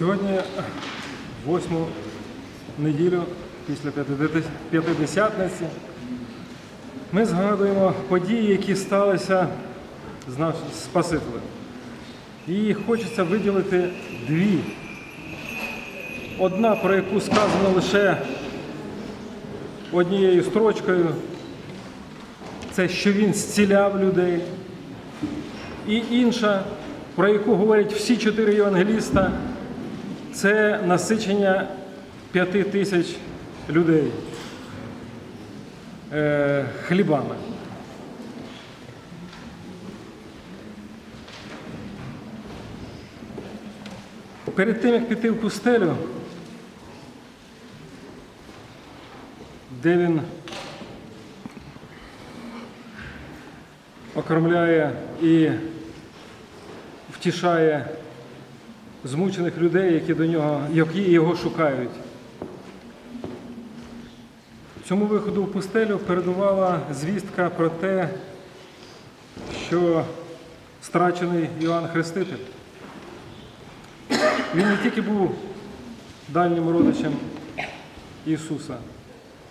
Сьогодні восьму неділю після П'ятидесятниці ми згадуємо події, які сталися з нашим Спасителем. І хочеться виділити дві. Одна, про яку сказано лише однією строчкою, це що він зціляв людей. І інша, про яку говорять всі чотири євангеліста, це насичення п'яти тисяч людей е, хлібами. Перед тим, як піти в пустелю, де він окормляє і втішає змучених людей, які до нього, які його шукають. Цьому виходу в пустелю передувала звістка про те, що страчений Іоанн Хреститель. Він не тільки був дальнім родичем Ісуса,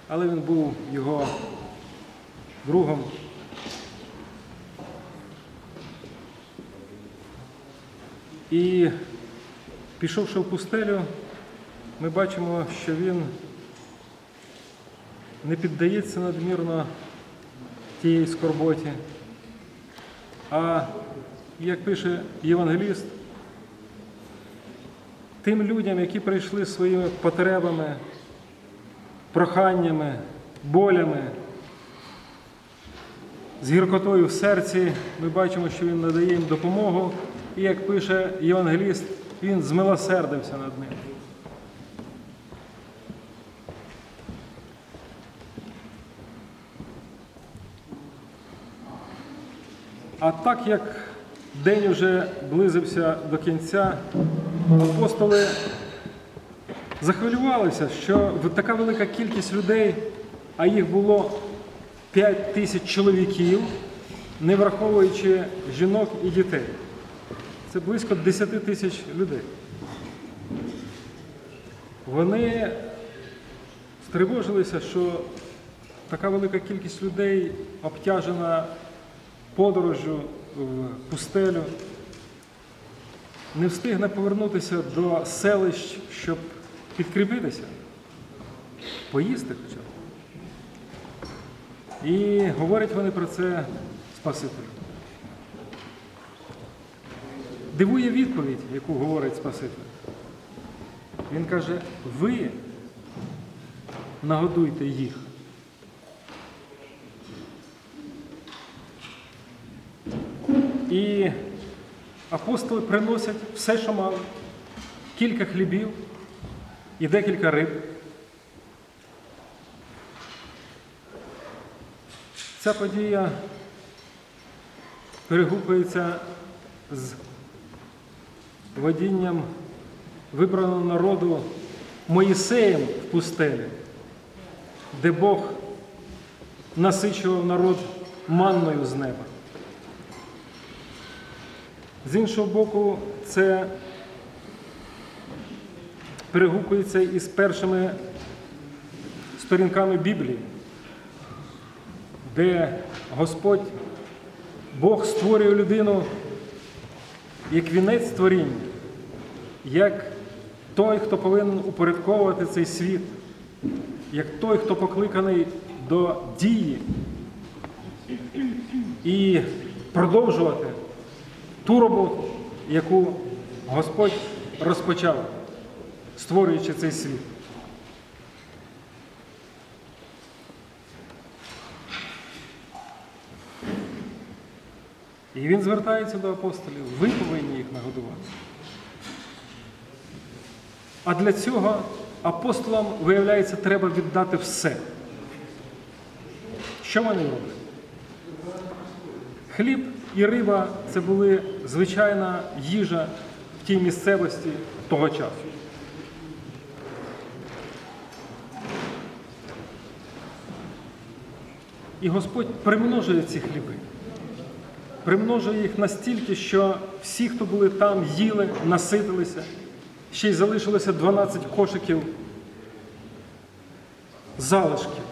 але він був його другом. І пішовши в пустелю, ми бачимо, що він не піддається надмірно тієї скорботі, а, як пише євангеліст, тим людям, які прийшли своїми потребами, проханнями, болями, з гіркотою в серці, ми бачимо, що він надає їм допомогу, і як пише євангеліст, він змилосердився над ним. А так як день уже близився до кінця, апостоли захвилювалися, що така велика кількість людей, а їх було 5 тисяч чоловіків, не враховуючи жінок і дітей. Це близько 10 тисяч людей. Вони стривожилися, що така велика кількість людей обтяжена подорожжю в пустелю, не встигне повернутися до селищ, щоб підкріпитися, поїсти хоча б. І говорять вони про це Спасителю. Дивує відповідь, яку говорить Спаситель. Він каже, ви нагодуйте їх. І апостоли приносять все, що мали, кілька хлібів і декілька риб. Ця подія перегукується з водінням вибраного народу Моїсеєм в пустелі, де Бог насичував народ манною з неба. З іншого боку, це перегукується із першими сторінками Біблії, де Господь, Бог створює людину як вінець творіння, як той, хто повинен упорядковувати цей світ, як той, хто покликаний до дії і продовжувати ту роботу, яку Господь розпочав, створюючи цей світ. І він звертається до апостолів, ви повинні їх нагодувати. А для цього апостолам, виявляється, треба віддати все. Що вони роблять? Хліб і риба це були звичайна їжа в тій місцевості того часу. І Господь примножує ці хліби. Примножує їх настільки, що всі, хто були там, їли, наситилися. ще й залишилося 12 кошиків залишків.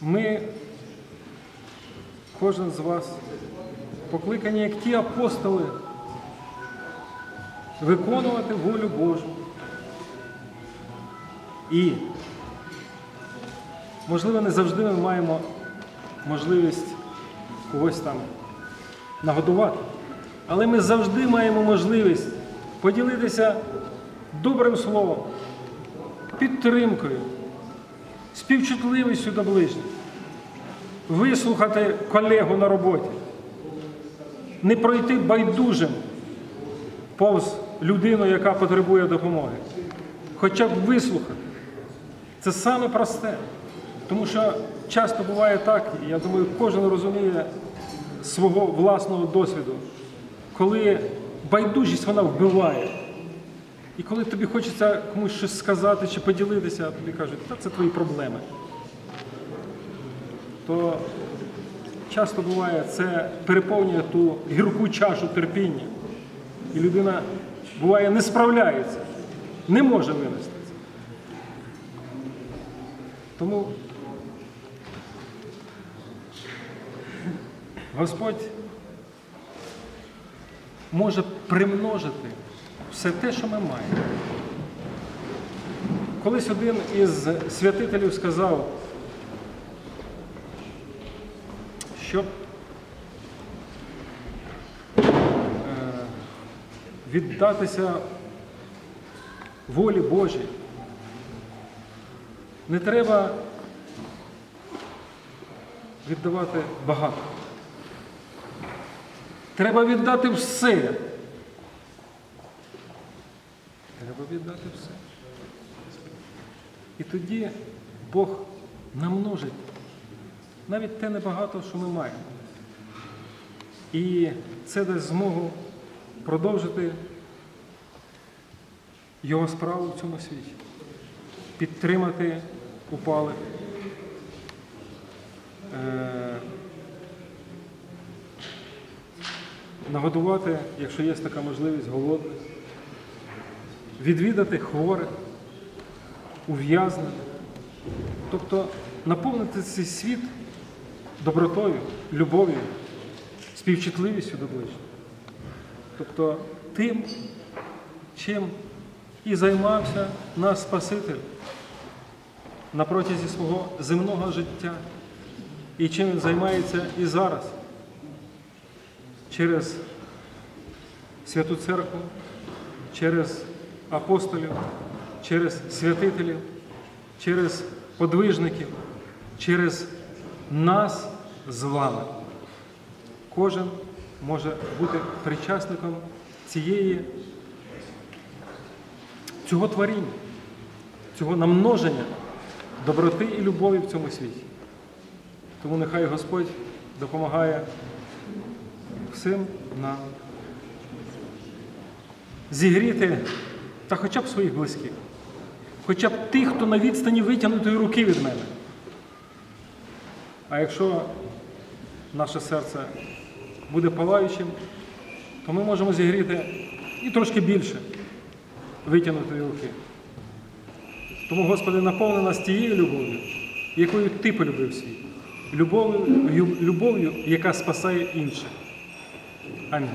Ми, кожен з вас, покликані як ті апостоли, виконувати волю Божу. І, можливо, не завжди ми маємо можливість когось там нагодувати. Але ми завжди маємо можливість поділитися добрим словом, підтримкою, співчутливістю до ближніх, вислухати колегу на роботі, не пройти байдужим повз людину, яка потребує допомоги. Хоча б вислухати. Це саме просте. Тому що часто буває так, і я думаю, кожен розуміє свого власного досвіду, коли байдужість вона вбиває. І коли тобі хочеться комусь щось сказати чи поділитися, а тобі кажуть, та це твої проблеми. То часто буває, це переповнює ту гірку чашу терпіння. І людина буває не справляється, не може винести це. Тому Господь може примножити все те, що ми маємо. Колись один із святителів сказав, щоб е, віддатися волі Божій, не треба віддавати багато. Треба віддати все. Треба віддати все. І тоді Бог намножить навіть те небагато, що ми маємо. І це дасть змогу продовжити його справу в цьому світі, підтримати упалих, е, нагодувати, якщо є така можливість, голодних, відвідати хворих, ув'язнених, тобто наповнити цей світ добротою, любов'ю, співчутливістю до ближніх. Тобто тим, чим і займався наш Спаситель на протязі свого земного життя, і чим він займається і зараз? Через Святу Церкву, через апостолів, через святителів, через подвижників, через нас з вами. Кожен може бути причасником цієї, цього творіння, цього намноження доброти і любові в цьому світі. Тому нехай Господь допомагає всім нам зігріти та хоча б своїх близьких, хоча б тих, хто на відстані витягнутої руки від мене. А якщо наше серце буде палаючим, то ми можемо зігріти і трошки більше витягнутої руки. Тому, Господи, наповни нас тією любов'ю, якою Ти полюбив світ, любов'ю, любов'ю, яка спасає інших. Амінь.